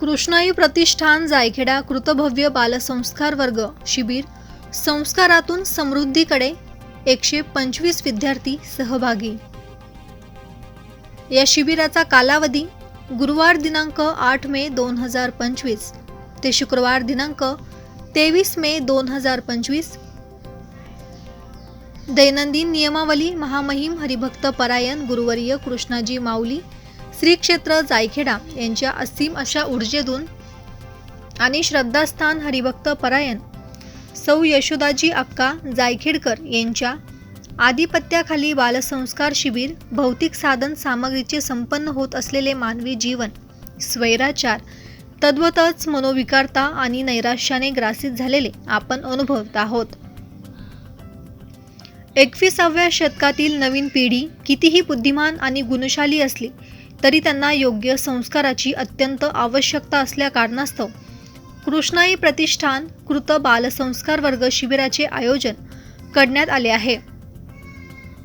कृष्णाई प्रतिष्ठान जायखेडा कृतभव्य बालसंस्कार वर्ग शिबिर. संस्कारातून समृद्धीकडे एकशे पंचवीस विद्यार्थी सहभागी. या शिबिराचा कालावधी गुरुवार दिनांक आठ मे दोन हजार पंचवीस ते शुक्रवार दिनांक तेवीस मे दोन हजार पंचवीस. दैनंदिन नियमावली महामहिम हरिभक्त परायण गुरुवर्य कृष्णाजी माऊली श्री क्षेत्र जायखेडा यांच्या असीम अशा ऊर्जेतून आणि श्रद्धास्थान हरिभक्त परायण सौ यशोदाजी अक्का जायखेडकर यांच्या आधिपत्याखाली बालसंस्कार शिबिर भौतिक साधन सामग्रीचे संपन्न होत असलेले मानवी जीवन स्वैराचार तद्वतच मनोविकारता आणि नैराश्याने ग्रासित झालेले आपण अनुभवत आहोत. एकविसाव्या शतकातील नवीन पिढी कितीही बुद्धिमान आणि गुणशाली असली तरी त्यांना योग्य संस्काराची अत्यंत आवश्यकता असल्या कारणास्तव कृष्णाई प्रतिष्ठान कृत बालसंस्कार वर्ग शिबिराचे आयोजन करण्यात आले आहे.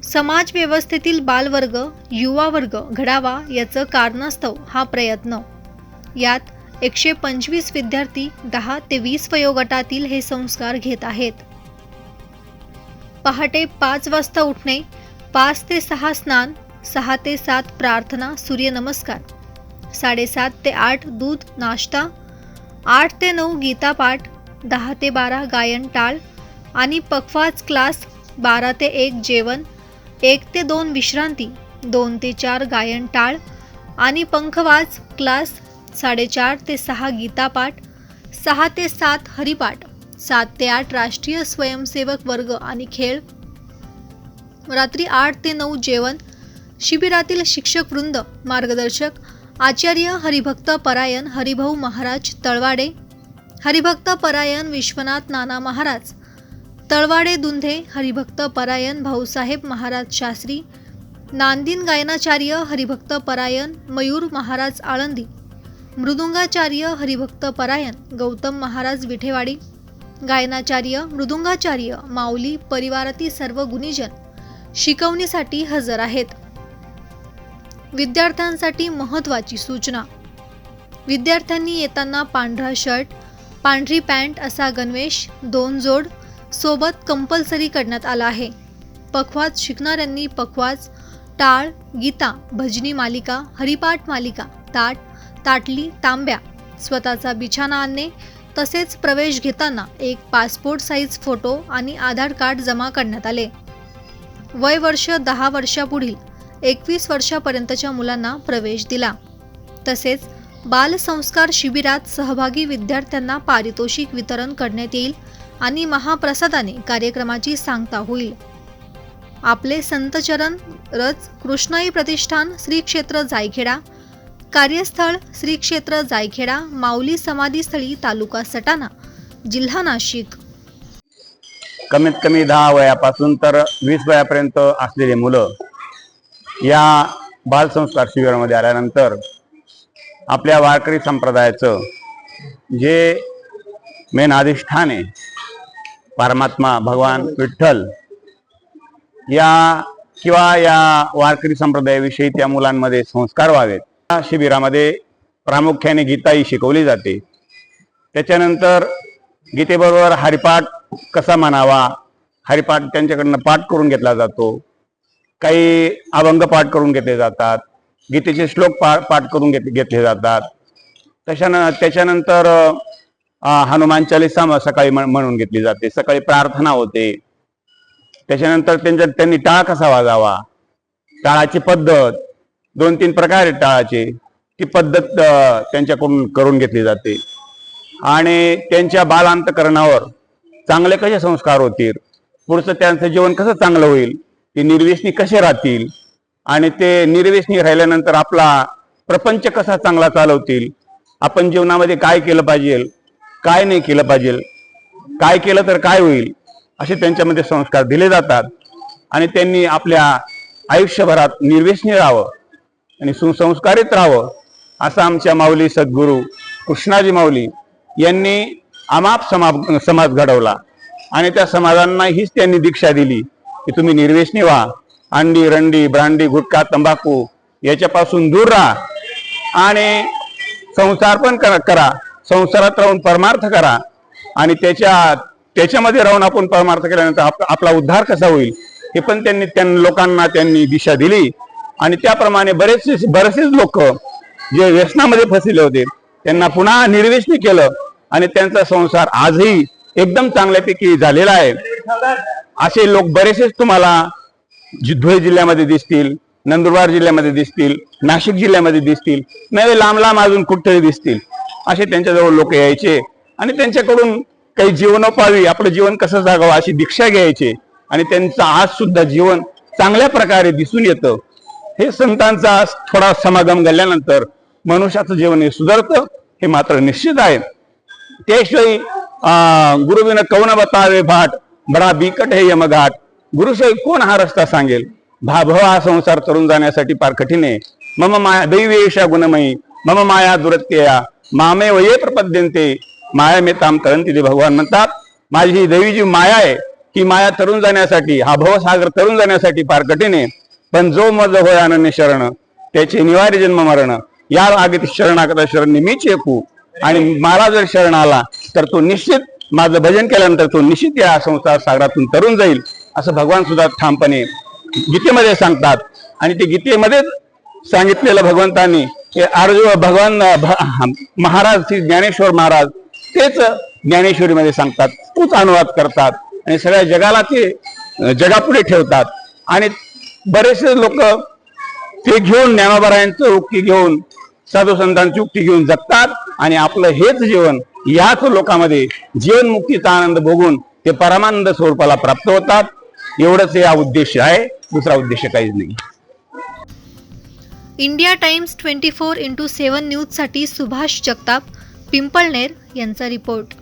समाज व्यवस्थेतील बालवर्ग युवा वर्ग घडावा याचं कारणास्तव हा प्रयत्न. यात एकशे पंचवीस विद्यार्थी दहा ते वीस वयोगटातील हे संस्कार घेत आहेत. पहाटे पाच वाजता उठणे पाच ते सहा स्नान सहा ते सात प्रार्थना सूर्यनमस्कार. साडेसात ते आठ दूध नाश्ता. आठ ते नऊ गीतापाठ. दहा ते बारा गायन टाळ. आणि पखवाज क्लास बारा ते एक जेवण. एक ते दोन विश्रांती. दोन ते चार गायन टाळ. आणि पंखवाज क्लास साडेचार ते सहा गीतापाठ. सहा ते सात हरिपाठ. सात ते आठ राष्ट्रीय स्वयंसेवक वर्ग आणि खेळ. रात्री आठ ते नऊ जेवण. शिबिरातील शिक्षक वृंद मार्गदर्शक आचार्य हरिभक्त परायण हरिभाऊ महाराज तळवाडे हरिभक्त परायण विश्वनाथ नाना महाराज तळवाडे दुंधे हरिभक्त परायण भाऊसाहेब महाराज शास्त्री नांदिन गायनाचार्य हरिभक्त परायण मयूर महाराज आळंदी मृदुंगाचार्य हरिभक्त परायण गौतम महाराज विठेवाडी गायनाचार्य मृदुंगाचार्य माऊली परिवारातील सर्व गुणीजन शिकवणीसाठी हजर आहेत. विद्यार्थ्यांसाठी महत्त्वाची सूचना. विद्यार्थ्यांनी येताना पांढरा शर्ट पांढरी पॅन्ट असा गणवेश दोन जोड सोबत कंपल्सरी करण्यात आला आहे. पखवाज शिकणाऱ्यांनी पखवाज टाळ गीता भजनी मालिका हरिपाठ मालिका ताट ताटली तांब्या स्वतःचा बिछाना आणणे तसेच प्रवेश घेताना एक पासपोर्ट साईज फोटो आणि आधार कार्ड जमा करण्यात आले. वय वर्ष दहा वर्षापुढील एकवीस वर्षापर्यंतच्या मुलांना प्रवेश दिला. तसेच बालसंस्कार शिबिरात सहभागी विद्यार्थ्यांना पारितोषिक वितरण करण्यात येईल आणि महाप्रसादाने कार्यक्रमाची सांगता होईल. आपले संतचरण रज कृष्णाई प्रतिष्ठान श्री क्षेत्र जायखेडा कार्यस्थळ श्री क्षेत्र जायखेडा माऊली समाधीस्थळी तालुका सटाणा जिल्हा नाशिक. कमीत कमी दहा वयापासून तर वीस वयापर्यंत असलेली मुलं या बालसंस्कार शिबिरामध्ये आल्यानंतर आपल्या वारकरी संप्रदायाचं जे मेन अधिष्ठान आहे परमात्मा भगवान विठ्ठल या किंवा या वारकरी संप्रदायाविषयी त्या मुलांमध्ये संस्कार व्हावेत. या शिबिरामध्ये प्रामुख्याने गीता ही शिकवली जाते. त्याच्यानंतर गीतेबरोबर हरिपाठ कसा म्हणावा हरिपाठ त्यांच्याकडनं पाठ करून घेतला जातो. काही अभंग पाठ करून घेतले जातात गीतेचे श्लोक पा पाठ करून घेत घेतले जातात. त्याच्यानं त्याच्यानंतर हनुमान चालिसा सकाळी म्हणून घेतली जाते. सकाळी प्रार्थना होते. त्याच्यानंतर त्यांच्या त्यांनी टाळ कसा वाजावा? टाळाची पद्धत. दोन तीन प्रकार आहेत टाळाचे. ती पद्धत त्यांच्याकडून करून घेतली जाते. आणि त्यांच्या बालांतकरणावर चांगले कसे संस्कार होतील? पुढचं त्यांचं जीवन कसं चांगलं होईल? ते निर्वेशनी कसे राहतील? आणि ते निर्वेशनी राहिल्यानंतर आपला प्रपंच कसा चांगला चालवतील? आपण जीवनामध्ये काय केलं पाहिजे? काय नाही केलं पाहिजे? काय केलं तर काय होईल? असे त्यांच्यामध्ये संस्कार दिले जातात. आणि त्यांनी आपल्या आयुष्यभरात निर्वेशनी राहावं आणि सुसंस्कारित राहावं असं आमच्या माऊली सद्गुरू कृष्णाजी माऊली यांनी अमाप समाप समाज घडवला. आणि त्या समाजांना हीच त्यांनी दीक्षा दिली. की तुम्ही निर्वेशनी व्हा. अंडी रंडी ब्रांडी गुटखा तंबाखू याच्यापासून दूर राहा. आणि संसार पण करा करा. संसारात राहून परमार्थ करा. आणि त्याच्या त्याच्यामध्ये राहून आपण परमार्थ केल्यानंतर आप- आपला उद्धार कसा होईल? हे पण त्यांनी त्यां लोकांना त्यांनी दिशा दिली. आणि त्याप्रमाणे बरेचसे बरेचसेच लोक जे व्यसनामध्ये फसले होते त्यांना पुन्हा निर्वेशनी केलं. आणि त्यांचा संसार आजही एकदम चांगल्यापैकी झालेला आहे. असे लोक बरेचसेच तुम्हाला धुळे जिल्ह्यामध्ये दिसतील नंदुरबार जिल्ह्यामध्ये दिसतील नाशिक जिल्ह्यामध्ये दिसतील नव्हे लांब लांब अजून कुठेतरी दिसतील. असे त्यांच्याजवळ लोक यायचे आणि त्यांच्याकडून काही जीवनोपावी आपलं जीवन कसं जागावं अशी दीक्षा घ्यायचे. आणि त्यांचं आज सुद्धा जीवन चांगल्या प्रकारे दिसून येतं. हे संतांचा थोडा समागम घडल्यानंतर मनुष्याचं जीवन हे सुधारतं हे मात्र निश्चित आहे. त्याशिवाय अं, कवन बतावे भाट बडा बिकट हे यमघाट. गुरुशिवाय कोण हा रस्ता सांगेल? भाभव हा संसार तरुण जाण्यासाठी फार कठीण आहे. मम माया दैवेशा गुणमयी मम माया दुरत्यया. मामे वये प्रपद्यंते माया मे ताम करंती भगवान म्हणतात माझी ही दैवी जी माया आहे ही माया तरुण जाण्यासाठी हा भवसागर तरुण जाण्यासाठी फार कठीण आहे. पण जो मज होय अनन्य शरण त्याचे निवार्य जन्म मरण. या आगीत शरणागता शरण मीच चेकू आणि मला जर शरण आला तर तो निश्चित माझं भजन केल्यानंतर तो निश्चित या संसार सागरातून तरुण जाईल असं भगवान सुद्धा ठामपणे गीतेमध्ये सांगतात. आणि ते गीतेमध्येच सांगितलेलं भगवंतांनी हे अर्जुन भगवान महाराज श्री ज्ञानेश्वर महाराज तेच ज्ञानेश्वरीमध्ये सांगतात तोच अनुवाद करतात आणि सगळ्या जगाला ते जगापुढे ठेवतात. आणि बरेचसे लोक ते घेऊन ज्ञानोबरायांचं उक्ती घेऊन साधू संतांची उक्ती घेऊन जगतात आणि आपलं हेच जीवन याच लोकांमध्ये जीवनमुक्तीचा आनंद भोगून ते परमानंद स्वरूपाला प्राप्त होतात. एवढंच या उद्देश आहे. दुसरा उद्देश काहीच नाही. India Times twenty four into seven न्यूजसाठी सुभाष जगताप पिंपळनेर यांचा रिपोर्ट.